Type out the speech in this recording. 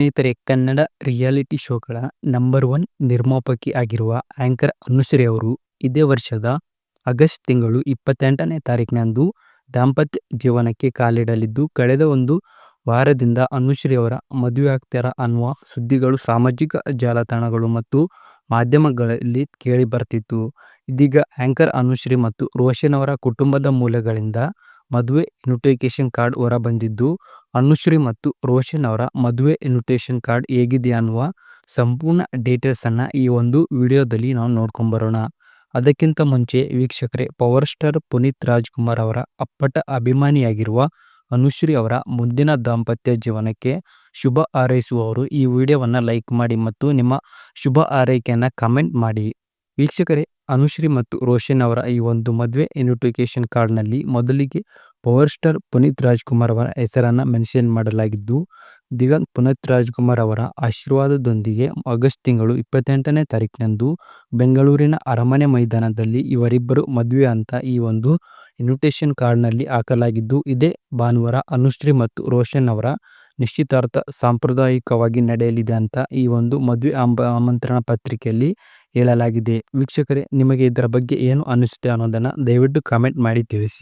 ಸ್ನೇಹಿತರೆ, ಕನ್ನಡ ರಿಯಾಲಿಟಿ ಶೋಗಳ number one ನಿರ್ಮಾಪಕಿ ಆಗಿರುವ ಆಂಕರ್ ಅನುಶ್ರೀ ಅವರು ಇದೇ ವರ್ಷದ ಆಗಸ್ಟ್ ತಿಂಗಳು ಇಪ್ಪತ್ತೆಂಟನೇ ತಾರೀಕಿನಂದು ದಾಂಪತ್ಯ ಜೀವನಕ್ಕೆ ಕಾಲಿಡಲಿದ್ದು, ಕಳೆದ ಒಂದು ವಾರದಿಂದ ಅನುಶ್ರೀ ಅವರ ಮದುವೆ ಆಗ್ತಾರ ಅನ್ನುವ ಸುದ್ದಿಗಳು ಸಾಮಾಜಿಕ ಜಾಲತಾಣಗಳು ಮತ್ತು ಮಾಧ್ಯಮಗಳಲ್ಲಿ ಕೇಳಿ ಬರ್ತಿತ್ತು. ಇದೀಗ ಆಂಕರ್ ಅನುಶ್ರೀ ಮತ್ತು ರೋಷನ್ ಅವರ ಕುಟುಂಬದ ಮೂಲಗಳಿಂದ ಮದುವೆ ಇನ್ವಿಟೇಷನ್ ಕಾರ್ಡ್ ಹೊರಬಂದಿದ್ದು, ಅನುಶ್ರೀ ಮತ್ತು ರೋಷನ್ ಅವರ ಮದುವೆ ಇನ್ವಿಟೇಷನ್ ಕಾರ್ಡ್ ಹೇಗಿದೆ ಅನ್ನುವ ಸಂಪೂರ್ಣ ಡೀಟೇಲ್ಸ್ ಅನ್ನ ಈ ಒಂದು ವಿಡಿಯೋದಲ್ಲಿ ನಾವು ನೋಡ್ಕೊಂಡ್ ಬರೋಣ ಅದಕ್ಕಿಂತ ಮುಂಚೆ ವೀಕ್ಷಕರೇ ಪವರ್ ಸ್ಟಾರ್ ಪುನೀತ್ ರಾಜ್ಕುಮಾರ್ ಅವರ ಅಪ್ಪಟ ಅಭಿಮಾನಿಯಾಗಿರುವ ಅನುಶ್ರೀ ಅವರ ಮುಂದಿನ ದಾಂಪತ್ಯ ಜೀವನಕ್ಕೆ ಶುಭ ಹಾರೈಸುವವರು ಈ ವಿಡಿಯೋವನ್ನ ಲೈಕ್ ಮಾಡಿ ಮತ್ತು ನಿಮ್ಮ ಶುಭ ಹಾರೈಕೆಯನ್ನು ಕಮೆಂಟ್ ಮಾಡಿ. ವೀಕ್ಷಕರೇ ಅನುಶ್ರೀ ಮತ್ತು ರೋಷನ್ ಅವರ ಈ ಒಂದು ಮದುವೆ ಇನ್ವಿಟೇಷನ್ ಕಾರ್ಡ್ನಲ್ಲಿ ಮೊದಲಿಗೆ ಪವರ್ ಸ್ಟಾರ್ ಪುನೀತ್ ರಾಜ್ಕುಮಾರ್ ಅವರ ಹೆಸರನ್ನು ಮೆನ್ಷನ್ ಮಾಡಲಾಗಿದ್ದು ದಿಗಂತ್ ಪುನೀತ್ ರಾಜ್ಕುಮಾರ್ ಅವರ ಆಶೀರ್ವಾದದೊಂದಿಗೆ ಆಗಸ್ಟ್ ತಿಂಗಳು ಇಪ್ಪತ್ತೆಂಟನೇ ತಾರೀಕಿನಂದು ಬೆಂಗಳೂರಿನ ಅರಮನೆ ಮೈದಾನದಲ್ಲಿ ಇವರಿಬ್ಬರು ಮದುವೆ ಅಂತ ಈ ಒಂದು ಇನ್ವಿಟೇಷನ್ ಕಾರ್ಡ್ನಲ್ಲಿ ಹಾಕಲಾಗಿದ್ದು, ಇದೇ ಭಾನುವಾರ ಅನುಶ್ರೀ ಮತ್ತು ರೋಷನ್ ಅವರ ನಿಶ್ಚಿತಾರ್ಥ ಸಾಂಪ್ರದಾಯಿಕವಾಗಿ ನಡೆಯಲಿದೆ ಅಂತ ಈ ಒಂದು ಮದುವೆ ಆಮಂತ್ರಣ ಪತ್ರಿಕೆಯಲ್ಲಿ ಹೇಳಲಾಗಿದೆ. ವೀಕ್ಷಕರೇ, ನಿಮಗೆ ಇದರ ಬಗ್ಗೆ ಏನು ಅನಿಸುತ್ತೆ ಅನ್ನೋದನ್ನು ದಯವಿಟ್ಟು ಕಾಮೆಂಟ್ ಮಾಡಿ ತಿಳಿಸಿ.